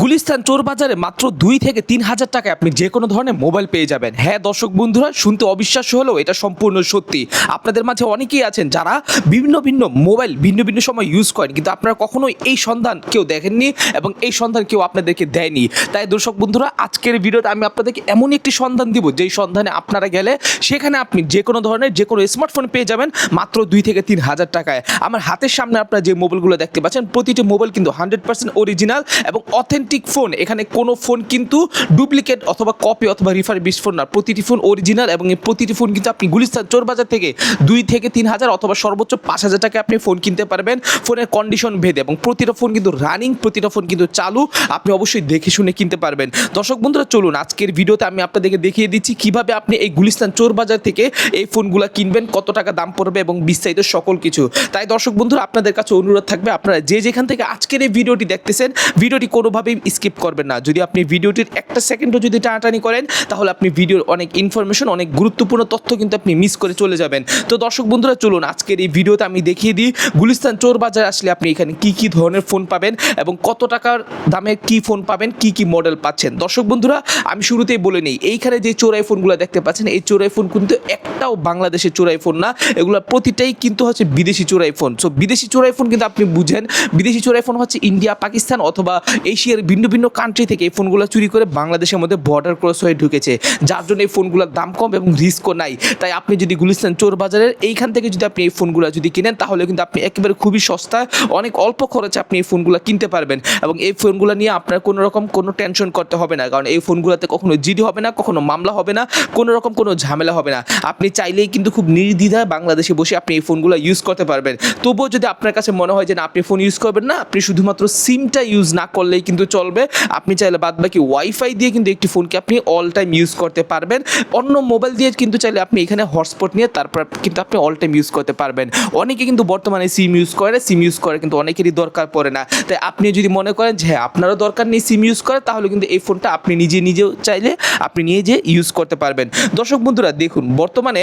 গুলিস্তান চোর বাজারে মাত্র দুই থেকে তিন হাজার টাকায় আপনি যে কোনো ধরনের মোবাইল পেয়ে যাবেন। হ্যাঁ দর্শক বন্ধুরা, শুনতে অবিশ্বাস্য হলেও এটা সম্পূর্ণ সত্যি। আপনাদের মাঝে অনেকেই আছেন যারা বিভিন্ন ভিন্ন মোবাইল ভিন্ন ভিন্ন সময় ইউজ করেন, কিন্তু আপনারা কখনোই এই সন্ধান কেউ দেখেননি এবং এই সন্ধান কেউ আপনাদেরকে দেয়নি। তাই দর্শক বন্ধুরা, আজকের ভিডিওতে আমি আপনাদেরকে এমন একটি সন্ধান দিব, যেই সন্ধানে আপনারা গেলে সেখানে আপনি যে কোনো ধরনের, যে কোনো স্মার্টফোন পেয়ে যাবেন মাত্র দুই থেকে তিন হাজার টাকায়। আমার হাতের সামনে আপনারা যে মোবাইলগুলো দেখতে পাচ্ছেন, প্রতিটি মোবাইল কিন্তু হান্ড্রেড পার্সেন্ট অরিজিনাল এবং অথেন্টিক ফোন এখানে কোনো ফোন কিন্তু ডুপ্লিকেট অথবা কপি অথবা রিফারবিশ ফোন না। প্রতিটি ফোন অরিজিনাল এবং এই প্রতিটি ফোন কিন্তু আপনি গুলিস্তান চোর বাজার থেকে দুই থেকে তিন হাজার অথবা সর্বোচ্চ পাঁচ হাজার টাকায় আপনি ফোন কিনতে পারবেন। ফোনের কন্ডিশন ভেদে এবং প্রতিটা ফোন কিন্তু রানিং প্রতিটা ফোন কিন্তু চালু, আপনি অবশ্যই দেখে শুনে কিনতে পারবেন। দর্শক বন্ধুরা, চলুন আজকের ভিডিওতে আমি আপনাদেরকে দেখিয়ে দিচ্ছি কীভাবে আপনি এই গুলিস্তান চোর বাজার থেকে এই ফোনগুলো কিনবেন, কত টাকা দাম পড়বে এবং বিস্তারিত সকল কিছু। তাই দর্শক বন্ধুরা, আপনাদের কাছে অনুরোধ থাকবে, আপনারা যে যেখান থেকে আজকের এই ভিডিওটি দেখতেছেন, ভিডিওটি কোনোভাবেই স্কিপ করবেন না। যদি আপনি ভিডিওটির একটা সেকেন্ডও যদি টানাটানি করেন, তাহলে আপনি ভিডিওর অনেক ইনফরমেশন অনেক গুরুত্বপূর্ণ তথ্য কিন্তু আপনি মিস করে চলে যাবেন। তো দর্শক বন্ধুরা, চলুন আজকের এই ভিডিওতে আমি দেখিয়ে দিই, গুলিস্তান চোর বাজার আসলে আপনি এখানে কি কি ধরনের ফোন পাবেন এবং কত টাকার দামের কি ফোন পাবেন, কি কি মডেল পাচ্ছেন। দর্শক বন্ধুরা, আমি শুরুতেই বলে নিই, এইখানে যে চোরাই ফোনগুলো দেখতে পাচ্ছেন, এই চোরাই ফোন কিন্তু একটাও বাংলাদেশের চোরাই ফোন না, এগুলো প্রতিটাই কিন্তু হচ্ছে বিদেশি চোরাই ফোন সো বিদেশি চোরাই ফোন কিন্তু আপনি বুঝেন, বিদেশি চোরাই ফোন হচ্ছে ইন্ডিয়া, পাকিস্তান অথবা এশিয়ার ভিন্ন ভিন্ন কান্ট্রি থেকে এই ফোনগুলো চুরি করে বাংলাদেশের মধ্যে বর্ডার ক্রস হয়ে ঢুকেছে। যার জন্য এই ফোনগুলোর দাম কম এবং রিস্কও নাই। তাই আপনি যদি গুলিস্তান চোর বাজারের এইখান থেকে যদি আপনি এই ফোনগুলো যদি কিনেন, তাহলে কিন্তু আপনি একেবারে খুবই সস্তায় অনেক অল্প খরচে আপনি এই ফোনগুলো কিনতে পারবেন। এবং এই ফোনগুলো নিয়ে আপনার কোনো রকম কোনো টেনশন করতে হবে না। কারণ এই ফোনগুলোতে কখনো জিডি হবে না, কখনো মামলা হবে না, কোনো রকম কোনো ঝামেলা হবে না। আপনি চাইলেই কিন্তু খুব নির্দ্বিধায় বাংলাদেশে বসে আপনি এই ফোনগুলো ইউজ করতে পারবেন। তবুও যদি আপনার কাছে মনে হয় যে না, আপনি ফোন ইউজ করবেন না, আপনি শুধুমাত্র সিমটা ইউজ না করলেই কিন্তু চলবে। আপনি চাইলে বাদ বাকি ওয়াইফাই দিয়ে কিন্তু একটি ফোনকে আপনি অল টাইম ইউজ করতে পারবেন। অন্য মোবাইল দিয়ে কিন্তু চাইলে আপনি এখানে হটস্পট নিয়ে তারপর কিন্তু আপনি অল টাইম ইউজ করতে পারবেন। অনেকে কিন্তু বর্তমানে সিম ইউজ করে সিম ইউজ করে কিন্তু অনেকেরই দরকার পড়ে না। তাই আপনি যদি মনে করেন যে হ্যাঁ আপনারও দরকার নেই সিম ইউজ করে, তাহলে কিন্তু এই ফোনটা আপনি নিজে, নিজেও চাইলে আপনি যে ইউজ করতে পারবেন। দর্শক বন্ধুরা, দেখুন, বর্তমানে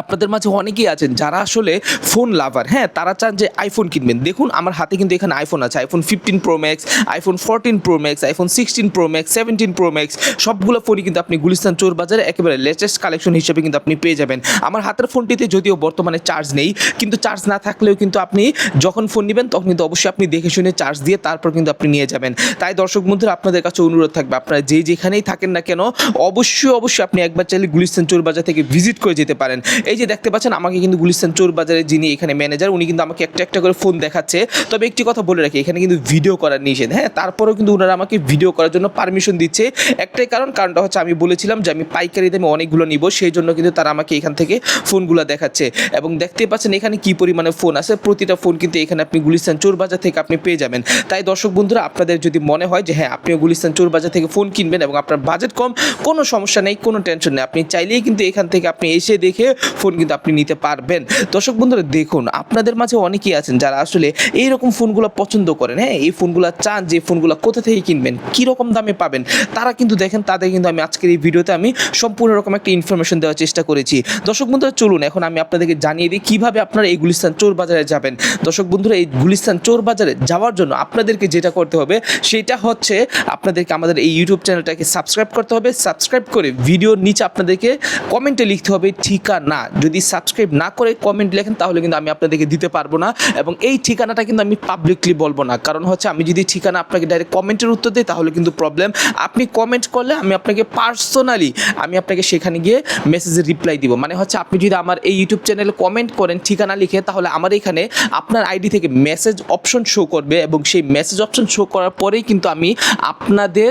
আপনাদের মাঝে অনেকেই আছেন যারা আসলে ফোন লাভার হ্যাঁ? তারা চান যে আইফোন কিনবেন। দেখুন, আমার হাতে কিন্তু এখানে আইফোন আছে। IPhone fifteen pro max iPhone fourteen pro max iPhone sixteen pro max seventeen pro max সবগুলো ফোনই কিন্তু আপনি গুলিস্তান চোর বাজারে একেবারে লেটেস্ট কালেকশন হিসেবে কিন্তু আপনি পেয়ে যাবেন। আমার হাতের ফোনটিতে যদিও বর্তমানে চার্জ নেই, কিন্তু চার্জ না থাকলেও কিন্তু আপনি যখন ফোন নেবেন, তখন কিন্তু অবশ্যই আপনি দেখে শুনে চার্জ দিয়ে তারপর কিন্তু আপনি নিয়ে যাবেন। তাই দর্শক বন্ধুরা, আপনাদের কাছে অনুরোধ থাকবে, আপনারা যে যেখানেই থাকেন না কেন, অবশ্যই অবশ্যই আপনি একবার চাইলে গুলিস্তান চোর বাজার থেকে ভিজিট করে যেতে পারেন। এই যে দেখতে পাচ্ছেন, আমাকে কিন্তু গুলিস্তান চোর বাজারে যিনি এখানে ম্যানেজার উনি কিন্তু আমাকে একটা একটা করে ফোন দেখাচ্ছে। তবে একটি কথা বলে রাখি, এখানে কিন্তু ভিডিও করার নিষেধ হ্যাঁ? তারপরেও কিন্তু ওনারা আমাকে ভিডিও করার জন্য পারমিশন দিচ্ছে। একটাই কারণ, কারণটা হচ্ছে আমি বলেছিলাম যে আমি পাইকারি দামে অনেকগুলো নিব, সেই জন্য কিন্তু তারা আমাকে এখান থেকে ফোনগুলো দেখাচ্ছে। এবং দেখতেই পাচ্ছেন, এখানে কি পরিমাণে ফোন আছে, প্রতিটা ফোন কিন্তু এখানে আপনি গুলিস্তান চোর বাজার থেকে আপনি পেয়ে যাবেন। তাই দর্শক বন্ধুরা, আপনাদের যদি মনে হয় যে হ্যাঁ আপনিও গুলিস্তান চোর বাজার থেকে ফোন কিনবেন এবং আপনার বাজেট কম, কোনো সমস্যা নেই, কোনো টেনশন নেই। আপনি চাইলেই কিন্তু এখান থেকে আপনি এসে দেখে ফোন কিন্তু আপনি নিতে পারবেন। দর্শক বন্ধুরা, দেখুন, আপনাদের মাঝে অনেকেই আছেন যারা আসলে এইরকম ফোনগুলো পছন্দ করেন হ্যাঁ? এই ফোনগুলো চান, যে ফোনগুলো কোথা থেকে কিনবেন কী রকম দামে পাবেন, তারা কিন্তু দেখেন, তাদের কিন্তু আমি আজকের এই ভিডিওতে আমি সম্পূর্ণ রকম একটা ইনফরমেশন দেওয়ার চেষ্টা করেছি। দর্শক বন্ধুরা, চলুন, এখন আমি আপনাদেরকে জানিয়ে দিই কীভাবে আপনারা এই গুলিস্তান চোর বাজারে যাবেন। দর্শক বন্ধুরা, এই গুলিস্তান চোর বাজারে যাওয়ার জন্য আপনাদেরকে যেটা করতে হবে, সেটা হচ্ছে আপনাদেরকে আমাদের এই ইউটিউব চ্যানেলটাকে সাবস্ক্রাইব করতে হবে। সাবস্ক্রাইব করে ভিডিওর নিচে আপনাদেরকে কমেন্টে লিখতে হবে ঠিকানা। যদি সাবস্ক্রাইব না করে কমেন্ট লেখেন, তাহলে কিন্তু আমি আপনাদেরকে দিতে পারব না এবং এই ঠিকানাটা কিন্তু আমি পাবলিকলি বলব না। কারণ হচ্ছে আমি যদি ঠিকানা আপনাকে ডাইরেক্ট কমেন্টের উত্তর দিই, তাহলে কিন্তু প্রবলেম আপনি কমেন্ট করলে আমি আপনাকে পার্সোনালি আমি আপনাকে সেখানে গিয়ে মেসেজের রিপ্লাই দিব। মানে হচ্ছে আপনি যদি আমার এই ইউটিউব চ্যানেলে কমেন্ট করেন, ঠিকানা লিখে, তাহলে আমার এখানে আপনার আইডি থেকে মেসেজ অপশন শো করবে এবং সেই মেসেজ অপশন শো করার পরেই কিন্তু আমি আপনাদের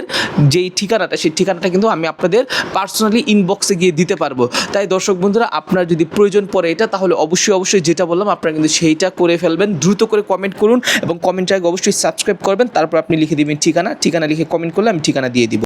যেই ঠিকানাটা, সেই ঠিকানাটা কিন্তু আমি আপনাদের পার্সোনালি ইনবক্সে গিয়ে দিতে পারব। তাই দর্শক বন্ধুরা, আপনার যদি প্রয়োজন পড়ে এটা, তাহলে অবশ্যই অবশ্যই যেটা বললাম, আপনারা কিন্তু সেইটা করে ফেলবেন। দ্রুত করে কমেন্ট করুন এবং কমেন্টটাকে অবশ্যই সাবস্ক্রাইব করবেন। তারপর আপনি লিখে দেবেন ঠিকানা। ঠিকানা লিখে কমেন্ট করলে আমি ঠিকানা দিয়ে দিব।